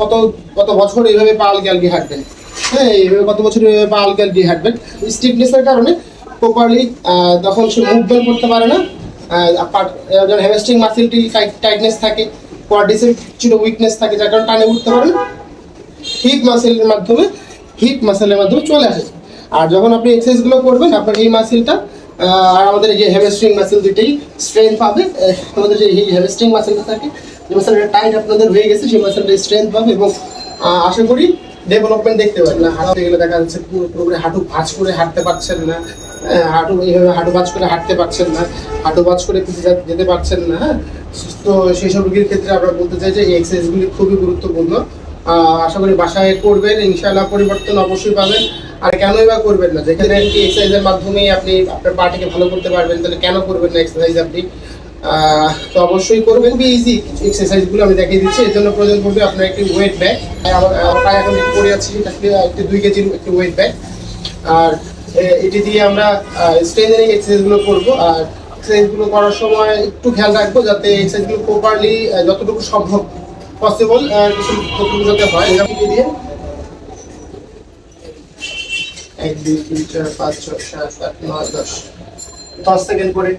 কত কত বছর এইভাবে পা আলগি আলগি হাঁটবেন? হ্যাঁ এইভাবে কত বছর এইভাবে পা আলগি আলগি হাঁটবেন? স্টিফনেসের কারণে প্রপারলি তখন সে মুভমেন্ট করতে পারে না। যখন হ্যামস্ট্রিং মাসেলটি টাইটনেস থাকে কোয়াডিসের ছিল উইকনেস থাকে, যার কারণে টানে উঠতে পারে না। হিপ মাসেলের মাধ্যমে হিপ মাসেলের মাধ্যমে চলে আসে। আর যখন আপনি এক্সারসাইজগুলো করবেন, আপনার এই মাসেলটা আর আমাদের যে হ্যামস্ট্রিং মাসেল দুইটাই স্ট্রেংথ পাবে আমাদের যে এই হ্যামস্ট্রিং মাসেলটা থাকে মাসেলটা টাইট আপনাদের হয়ে গেছে, সেই স্ট্রেংথ পাবে এবং আশা করি ডেভেলপমেন্ট দেখতে পাবেন না হাঁটু এগুলো দেখা যাচ্ছে পুরো পুরোপুরি হাঁটু ভাঁজ করে হাঁটতে পারছেন না হাঁটু এইভাবে হাঁটু ভাঁজ করে হাঁটতে পারছেন না, হাঁটু ভাঁজ করে যেতে পারছেন না হ্যাঁ? তো সেই সব রোগীর ক্ষেত্রে আমরা বলতে চাই যে এই এক্সারসাইজগুলি খুবই গুরুত্বপূর্ণ। আশা করি বাসায় করবেন, ইনশাআল্লাহ পরিবর্তন অবশ্যই পাবেন। আর কেনই বা করবেন না? যেখানে এক্সারসাইজের মাধ্যমেই আপনি আপনার পাটিকে ভালো করতে পারবেন, তাহলে কেন করবেন না এক্সারসাইজ আপনি? তো অবশ্যই করবেন খুবই ইজি এক্সারসাইজগুলো আমি দেখিয়ে দিচ্ছি। এর জন্য প্রয়োজন পড়বে আপনার একটি ওয়েট ব্যাগ প্রায় এখন পরে আছি। একটি দুই কেজির একটি ওয়েট ব্যাগ আর এটি দিয়ে আমরা স্ট্রেন্থেনিং এক্সারসাইজগুলো করব। আর এক্সারসাইজগুলো করার সময় একটু খেয়াল রাখব যাতে এক্সারসাইজগুলো প্রপারলি যতটুকু সম্ভব পসিবল কিছু যতটুকু যাতে হয় দিয়ে। এক, দুই, তিন, চার, পাঁচ, ছয়, সাত, আট, নয়, দশ। দশ সেকেন্ড করে।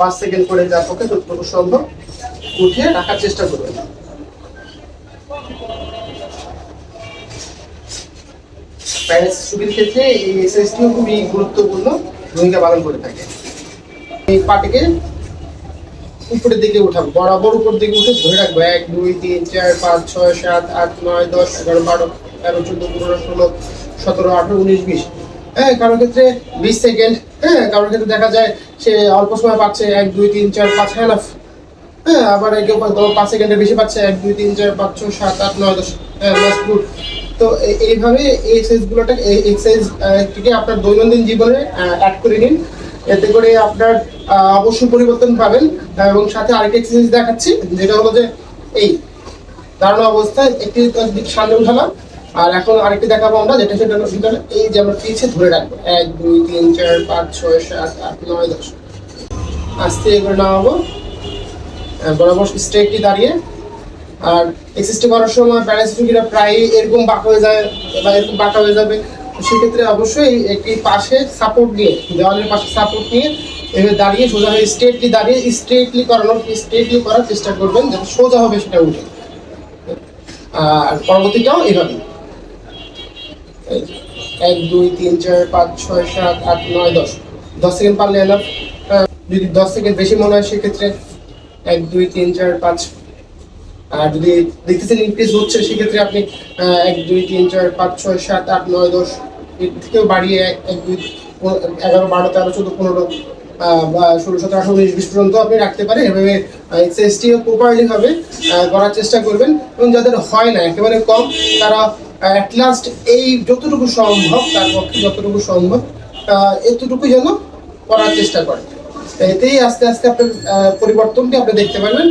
পাঁচ সেকেন্ড করে যার পক্ষে যতটুকু সম্ভব উঠে রাখার চেষ্টা করবেন। প্যারেন্টস ক্ষেত্রে এই এক্সারসাইজটিও খুবই গুরুত্বপূর্ণ ভূমিকা পালন করে থাকে। এই পাটিকে উপরের দিকে উঠাবো, বরাবর উপর দিকে উঠে ধরে রাখব। এক, দুই, তিন, চার, পাঁচ, ছয়, সাত, আট, নয়, দশ, এগারো, বারো, তেরো, চোদ্দ, পনেরো, ষোলো, সতেরো, আঠারো, উনিশ, বিশ। হ্যাঁ কারোর ক্ষেত্রে বিশ সেকেন্ড হ্যাঁ কারোর ক্ষেত্রে দেখা যায় সে অল্প সময় পাচ্ছে এক, দুই, তিন, চার, পাঁচ হ্যাঁ হ্যাঁ আবার কেউ পাঁচ সেকেন্ডের বেশি পাচ্ছে, এক, দুই, তিন, চার, পাঁচ, ছয়, সাত, আট, নয়, দশ হ্যাঁ গুড তো এইভাবে এই এক্সারসাইজগুলোটা এই এক্সারসাইজ থেকে আপনার দৈনন্দিন জীবনে অ্যাড করে নিন। এতে করে আপনার অবশ্যই পরিবর্তন পাবেন। এবং সাথে আরেকটি এক্সারসাইজ দেখাচ্ছি, যেটা হলো যে এই দাঁড়ানো অবস্থায় একটি সামনে উঠালাম আর এখন আরেকটি দেখাবো আমরা যেটা সেটা ভিতরে এই যে আমরা পিছিয়ে ধরে রাখব। এক দুই তিন চার পাঁচ ছয় সাত আট নয় দশ। আস্তে করে নামাবো। আহ, বরাবর স্ট্রেটলি দাঁড়িয়ে। আর এক্সারসাইজটা করার সময় প্যারালাইসিস রোগীরা প্রায় এরকম বাঁকা হয়ে যায় বা এরকম বাঁকা হয়ে যাবে। সেক্ষেত্রে অবশ্যই একটি পাশে সাপোর্ট নিয়ে দেওয়ালের পাশে সাপোর্ট নিয়ে এভাবে দাঁড়িয়ে সোজা হয়ে স্ট্রেটলি দাঁড়িয়ে স্ট্রেটলি করানোর স্ট্রেটলি করার চেষ্টা করবেন যাতে সোজা হবে সেটা উঠে। আর পরবর্তীটাও এভাবে এক, দুই, তিন, চার, পাঁচ, ছয়, সাত, আট, নয়, দশ। দশ সেকেন্ড পারলে এনাফ যদি দশ সেকেন্ড বেশি মনে হয়, সেক্ষেত্রে এক, দুই, তিন, চার, পাঁচ। আর যদি দেখতেছেন ইনক্রিজ হচ্ছে, সেক্ষেত্রে আপনি এক, দুই, তিন, চার, পাঁচ, ছয়, সাত, আট, নয়, দশ। এর থেকেও বাড়িয়ে এক দুই এগারো, বারো, তেরো, চোদ্দ, পনেরো ষোলো, সতেরো, আঠারো, উনিশ, বিশ পর্যন্ত আপনি রাখতে পারেন। এভাবে এক্সারসাইজটিও প্রপারলি হবে। করার চেষ্টা করবেন। এবং যাদের হয় না, একেবারে কম, তারা অ্যাট লাস্ট এই যতটুকু সম্ভব, তার পক্ষে যতটুকু সম্ভব এতটুকু যেন করার চেষ্টা করে। এতেই আস্তে আস্তে আপনার পরিবর্তনটি আপনি দেখতে পারবেন